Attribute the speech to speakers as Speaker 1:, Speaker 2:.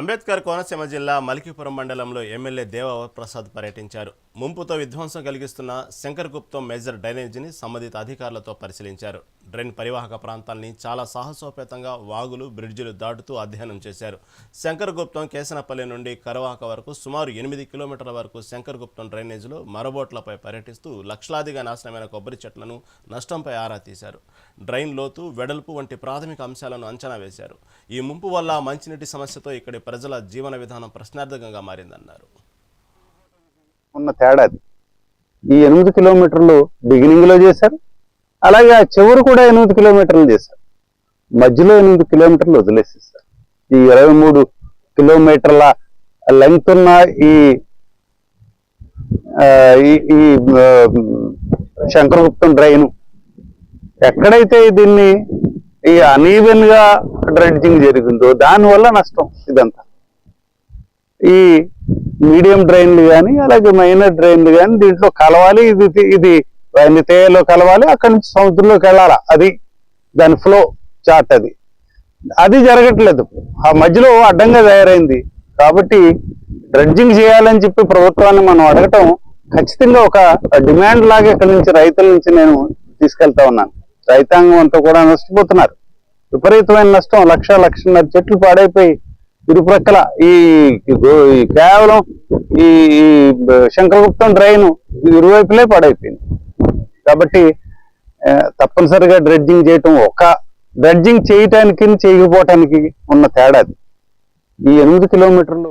Speaker 1: అంబేద్కర్ కోనసీమ జిల్లా మలికిపురం మండలంలో ఎమ్మెల్యే దేవప్రసాద్ పర్యటించారు. ముంపుతో విధ్వంసం కలిగిస్తున్న శంకర్గుప్తం మేజర్ డ్రైనేజీని సంబంధిత అధికారులతో పరిశీలించారు. డ్రైన్ పరివాహక ప్రాంతాల్ని చాలా సాహసోపేతంగా వాగులు బ్రిడ్జిలు దాటుతూ అధ్యయనం చేశారు. శంకర్గుప్తం కేసనపల్లి నుండి కరవాక వరకు సుమారు ఎనిమిది కిలోమీటర్ల వరకు శంకర్గుప్తం డ్రైనేజీలో మరబోట్లపై పర్యటిస్తూ లక్షలాదిగా నాశనమైన కొబ్బరి చెట్లను నష్టంపై ఆరా తీశారు. డ్రైన్ లోతు వెడల్పు వంటి ప్రాథమిక అంశాలను అంచనా వేశారు. ఈ ముంపు వల్ల మంచినీటి సమస్యతో ఇక్కడి ప్రజల జీవన విధానం ప్రశ్నార్థకంగా మారిందన్నారు.
Speaker 2: ఉన్న తేడా ఈ ఎనిమిది కిలోమీటర్లు బిగినింగ్లో చేశారు అలాగే ఆ చివరి కూడా ఎనిమిది కిలోమీటర్లు చేశారు. మధ్యలో ఎనిమిది కిలోమీటర్లు వదిలేసేసారు. ఈ ఇరవై మూడు కిలోమీటర్ల లెంగ్త్ ఉన్న ఈ ఈ- శంకరగుప్తం డ్రైను ఎక్కడైతే దీన్ని ఈ అనీవెన్గా డ్రెడ్జింగ్ జరిగిందో దానివల్ల నష్టం ఇదంతా. ఈ మీడియం డ్రైన్లు కానీ అలాగే మైనర్ డ్రైన్లు కానీ దీంట్లో కలవాలి ఇది ఇది తేయలో కలవాలి అక్కడి నుంచి సముద్రంలోకి వెళ్ళాలి? అది దాని ఫ్లో చార్ట్ అది. అది జరగట్లేదు. ఆ మధ్యలో అడ్డంగా తయారైంది. కాబట్టి డ్రెడ్జింగ్ చేయాలని చెప్పి ప్రభుత్వాన్ని మనం అడగటం ఖచ్చితంగా ఒక డిమాండ్ లాగా ఇక్కడి నుంచి రైతుల నుంచి నేను తీసుకెళ్తా ఉన్నాను. రైతాంగం అంతా కూడా నష్టపోతున్నారు. విపరీతమైన నష్టం. లక్ష లక్షన్నర చెట్లు పాడైపోయి ఇరుప్రక్కల ఈ ఈ కేవలం ఈ ఈ శంకరగుప్తం డ్రైన్ ఇరువైపులే పాడైపోయింది. కాబట్టి తప్పనిసరిగా డ్రెడ్జింగ్ చేయటం ఒక డ్రెడ్జింగ్ చేయటానికి చేయకపోవటానికి ఉన్న తేడాది ఈ ఎనిమిది కిలోమీటర్లు